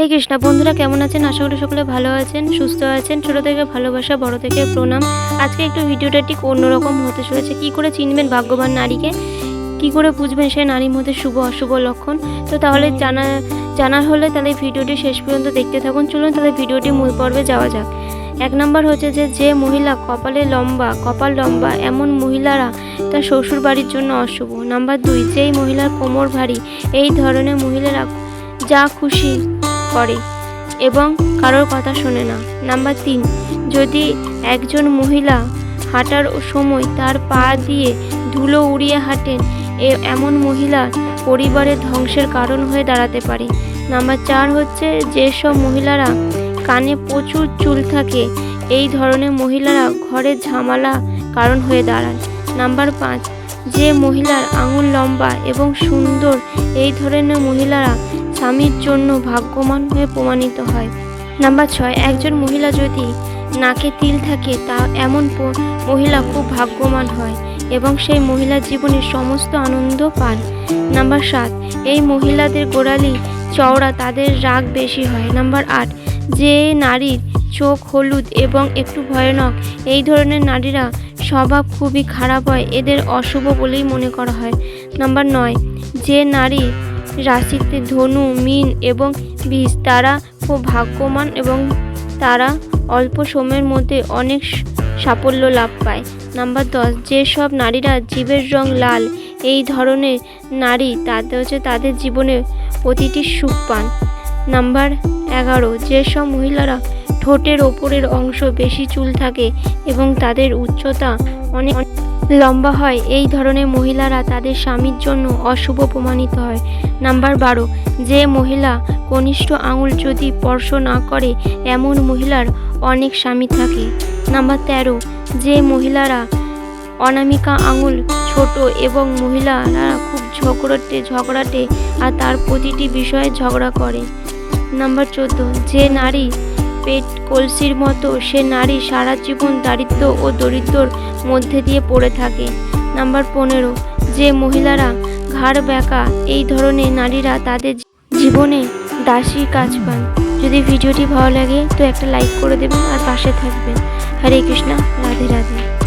হে কৃষ্ণা। বন্ধুরা, কেমন আছেন? আশা করি সকলে ভালো আছেন, সুস্থ আছেন। ছোট থেকে ভালোবাসা, বড় থেকে প্রণাম। আজকে একটু ভিডিওটা ঠিক অন্যরকম হতে চলেছে। কি করে চিনবেন ভাগ্যবান নারীকে? কি করে বুঝবেন সে নারীর মধ্যে শুভ, অশুভ লক্ষণ? তো তাহলে জানা, জানার হলে তাহলে ভিডিওটি শেষ পর্যন্ত দেখতে থাকুন। চলুন তাহলে ভিডিওটি মূল পর্বে যাওয়া যাক। এক নম্বর হচ্ছে যে যে মহিলা কপালে লম্বা, কপাল লম্বা, এমন মহিলারা তার শ্বশুর বাড়ির জন্য অশুভ। নাম্বার দুই, যেই মহিলার কোমর ভারী, এই ধরনের মহিলারা যা খুশি করে এবং কারোর কথা শোনে না। নাম্বার তিন, যদি একজন মহিলা হাঁটার সময় তার পা দিয়ে ধুলো উড়িয়ে হাঁটেন এমন মহিলা পরিবারের ধ্বংসের কারণ হয়ে দাঁড়াতে পারে। নাম্বার চার হচ্ছে, যেসব মহিলারা কানে প্রচুর চুল থাকে, এই ধরনের মহিলারা ঘরের ঝামেলা কারণ হয়ে দাঁড়ায় নাম্বার পাঁচ, যে মহিলার আঙুল লম্বা এবং সুন্দর, এই ধরনের মহিলারা স্বামীর জন্য ভাগ্যবান হয়ে প্রমাণিত হয়। নাম্বার ছয়, একজন মহিলা যদি নাকে তিল থাকে, তা এমন মহিলা খুব ভাগ্যবান হয় এবং সেই মহিলার জীবনে সমস্ত আনন্দ পান। নাম্বার সাত, এই মহিলাদের গোড়ালি চওড়া, তাদের রাগ বেশি হয়। নাম্বার আট, যে নারীর চোখ হলুদ এবং একটু ভয়ানক, এই ধরনের নারীরা স্বভাব খুবই খারাপ হয়, এদের অশুভ বলেই মনে করা হয়। নাম্বার নয়, যে নারী রাশিতে ধনু, মিন এবং বীজ। তারা খুব ভাগ্যমান এবং তারা অল্প সময়ের মধ্যে অনেক সাফল্য লাভ পায়। নাম্বার দশ যেসব নারীরা জীবের রং লাল, এই ধরনের নারী, তাদের হচ্ছে তাদের জীবনে প্রতিটি সুখ পান। নাম্বার এগারো যেসব মহিলারা ঠোঁটের ওপরের অংশ বেশি চুল থাকে এবং তাদের উচ্চতা অনেক লম্বা হয়। এই ধরনের মহিলারা তাদের স্বামীর জন্য অশুভ প্রমাণিত হয়। নাম্বার বারো, যে মহিলা কনিষ্ঠ আঙুল যদি স্পর্শ না করে, এমন মহিলার অনেক স্বামী থাকে। নাম্বার তেরো, যে মহিলারা অনামিকা আঙুল ছোট এবং মহিলারা খুব ঝগড়াটে ঝগড়াটে আর তার প্রতিটি বিষয়ে ঝগড়া করে। নাম্বার চোদ্দ, যে নারী পেট কলসির মতো, সে নারী সারা জীবন দারিদ্র ও দরিদ্রর মধ্যে দিয়ে পড়ে থাকে। নাম্বার পনেরো, যে মহিলারা ঘাড় ব্যাকা, এই ধরনের নারীরা তাদের জীবনে দাসী কাজ পান। যদি ভিডিওটি ভালো লাগে, তো একটা লাইক করে দেবেন আর পাশে থাকবেন। হরে কৃষ্ণা, রাধে রাধে।